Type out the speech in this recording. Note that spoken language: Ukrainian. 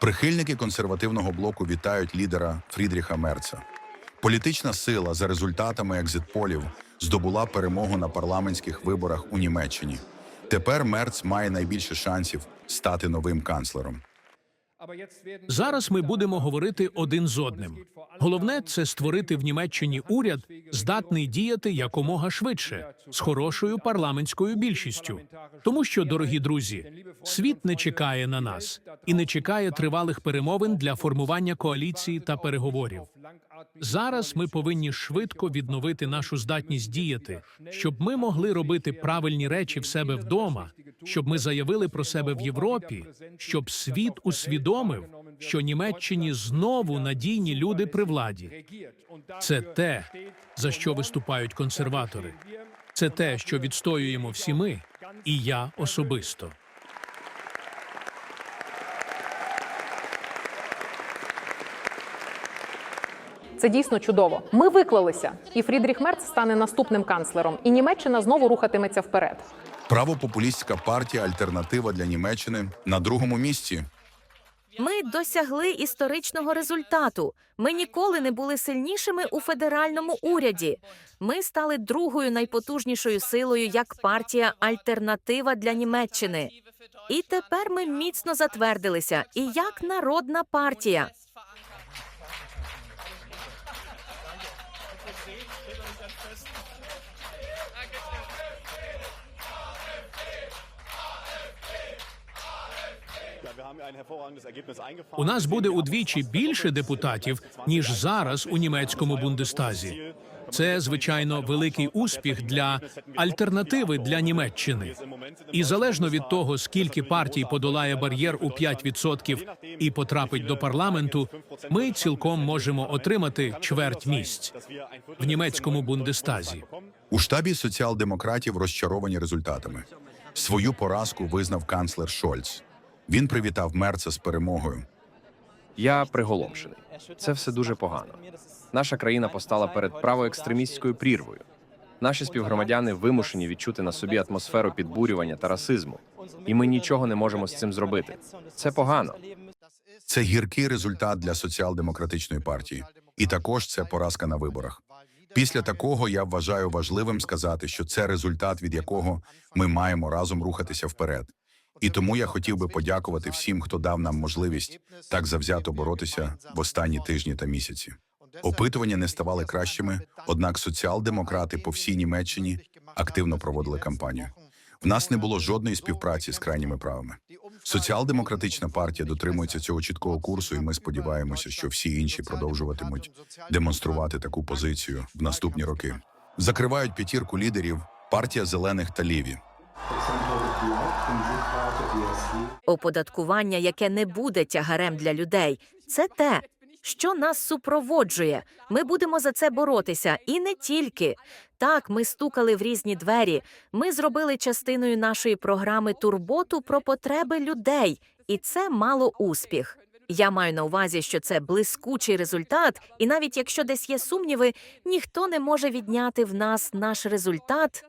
Прихильники консервативного блоку вітають лідера Фрідріха Мерца. Політична сила за результатами екзитполів здобула перемогу на парламентських виборах у Німеччині. Тепер Мерц має найбільше шансів стати новим канцлером. Зараз ми будемо говорити один з одним. Головне це створити в Німеччині уряд, здатний діяти якомога швидше, з хорошою парламентською більшістю. Тому що, дорогі друзі, світ не чекає на нас і не чекає тривалих перемовин для формування коаліції та переговорів. Зараз ми повинні швидко відновити нашу здатність діяти, щоб ми могли робити правильні речі в себе вдома, щоб ми заявили про себе в Європі, щоб світ усвідомив, що Німеччині знову надійні люди при владі. Це те, за що виступають консерватори. Це те, що відстоюємо всі ми, і я особисто. Це дійсно чудово. Ми виклалися, і Фрідріх Мерц стане наступним канцлером, і Німеччина знову рухатиметься вперед. Правопопулістська партія Альтернатива для Німеччини на другому місці. Ми досягли історичного результату. Ми ніколи не були сильнішими у федеральному уряді. Ми стали другою найпотужнішою силою як партія Альтернатива для Німеччини. І тепер ми міцно затвердилися і як народна партія. У нас буде удвічі більше депутатів ніж зараз у німецькому бундестазі. Це звичайно великий успіх для альтернативи для Німеччини. І залежно від того, скільки партій подолає бар'єр у 5% і потрапить до парламенту, ми цілком можемо отримати чверть місць в німецькому бундестазі. У штабі соціал-демократів розчаровані результатами. Свою поразку визнав канцлер Шольц. Він привітав Мерца з перемогою. Я приголомшений. Це все дуже погано. Наша країна постала перед правоекстремістською прірвою. Наші співгромадяни вимушені відчути на собі атмосферу підбурювання та расизму, і ми нічого не можемо з цим зробити. Це погано. Це гіркий результат для соціал-демократичної партії, і також це поразка на виборах. Після такого я вважаю важливим сказати, що це результат, від якого ми маємо разом рухатися вперед. І тому я хотів би подякувати всім, хто дав нам можливість так завзято боротися в останні тижні та місяці. Опитування не ставали кращими, однак соціал-демократи по всій Німеччині активно проводили кампанію. В нас не було жодної співпраці з крайніми правими. Соціал-демократична партія дотримується цього чіткого курсу, і ми сподіваємося, що всі інші продовжуватимуть демонструвати таку позицію в наступні роки. Закривають п'ятірку лідерів партія зелених та ліві. Оподаткування, яке не буде тягарем для людей, це те, що нас супроводжує. Ми будемо за це боротися, і не тільки. Так, ми стукали в різні двері. Ми зробили частиною нашої програми турботу про потреби людей, і це мало успіх. Я маю на увазі, що це блискучий результат, і навіть якщо десь є сумніви, ніхто не може відняти в нас наш результат